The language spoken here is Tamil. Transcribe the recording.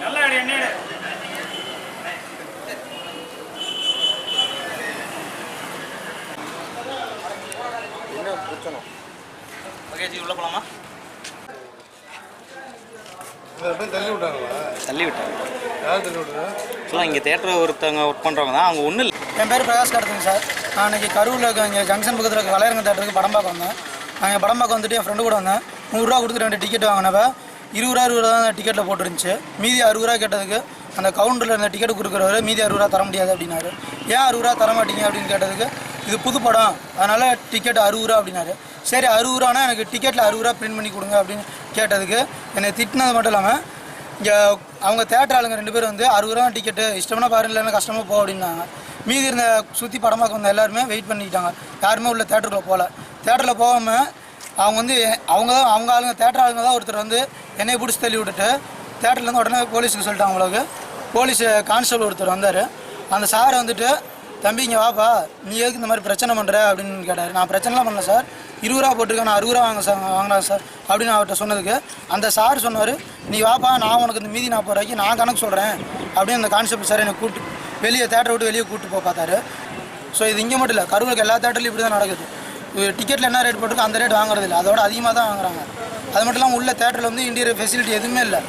நல்லா அடி எண்ணெய் ஓகே ஜி உள்ள போலாமா? தள்ளி விட்டாங்களா? தள்ளி விட்டாங்க. யார் தள்ளி விட்டுறா ஆக்சுவலாக இங்கே தேட்டர் ஒருத்தவங்க ஒர்க் பண்ணுறவங்க தான். அவங்க ஒன்றும் இல்லை. என் பேர் பிரகாஷ் கார்த்திக் சார். நான் இன்னைக்கு கரூரில் இருக்க இங்கே ஜங்ஷன் பக்கத்தில் இருக்க வளையரங்க தேட்டருக்கு படம் பார்க்க வந்தேன். நான் இங்கே படம் பார்க்க வந்துட்டு என் ஃப்ரெண்டு கூட வந்தேன். நூறுரூவா கொடுத்து ரெண்டு டிக்கெட் வாங்கினப்ப இருபது ரூபா இருபது ரூபா தான் டிக்கெட்டில் போட்டுருந்துச்சு. மீதி அறுபது ரூபா கேட்டதுக்கு அந்த கவுண்டரில் இருந்த டிக்கெட் கொடுக்குறவரு மீதி அறுபது ரூபா தர முடியாது அப்படின்னாரு. ஏன் அறுபது ரூபா தர மாட்டீங்க அப்படின்னு கேட்டதுக்கு இது புது படம் அதனால் டிக்கெட் அறுபது ரூபா அப்படின்னாரு. சரி அறுபது ரூபானா எனக்கு டிக்கெட்டில் அறுபது ரூபா பிரிண்ட் பண்ணி கொடுங்க அப்படின்னு கேட்டதுக்கு என்னை திட்டினது மட்டும் இல்லாமல் இங்கே அவங்க தேட்டர் ஆளுங்க ரெண்டு பேரும் வந்து அறுபது ரூபா டிக்கெட்டு இஷ்டம்னா பாரு இல்லைன்னா கஷ்டமாக போ அப்படின்னாங்க. மீதி இருந்த சுற்றி படமாக்க வந்த எல்லாருமே வெயிட் பண்ணிக்கிட்டாங்க. யாருமே உள்ள தேட்டருக்குள்ளே போகல தேட்டரில் போகாமல் அவங்க வந்து அவங்க தான் அவங்க ஆளுங்க தேட்டர் ஆளுங்க தான் ஒருத்தர் வந்து என்னை பிடிச்சி தள்ளி விட்டுட்டு தேட்டர்லேருந்து உடனே போலீஸுக்கு சொல்லிட்டாங்க அவங்களுக்கு போலீஸ் கான்ஸ்டபிள் ஒருத்தர் வந்தார். அந்த சாரை வந்துட்டு தம்பி இங்கே வாப்பா. நீ எதுக்கு இந்த மாதிரி பிரச்சனை பண்ணுற அப்படின்னு கேட்டார். நான் பிரச்சனைலாம் பண்ணல சார். இருபது ரூபா போட்டிருக்கேன். நான் அறுபது ரூபா வாங்க சார் வாங்கினா சார் அப்படின்னு அவர்கிட்ட சொன்னதுக்கு அந்த சார் சொன்னார் நீ வாப்பா நான் உனக்கு இந்த மீதி நாற்பது ரூபாய்க்கு நான் கணக்கு சொல்கிறேன் அப்படின்னு அந்த கான்ஸ்டபிள் சார் என்னை கூட்டு வெளியே தேட்டரை விட்டு வெளியே கூப்பிட்டு போய் பார்த்தாரு. ஸோ இது இங்கே மட்டும் இல்லை கரூருக்கு எல்லா தேட்டர்லையும் இப்படி தான் நடக்குது. டிக்கெட்டில் என்ன ரேட் போட்டிருக்கோ அந்த ரேட் வாங்குறதில்ல. அதோட அதிகமாக தான் வாங்குறாங்க. அது மட்டும் இல்லாமல் உள்ள தேட்டரில் வந்து இன்டீரியர் ஃபெசிலிட்டி எதுவுமே இல்லை.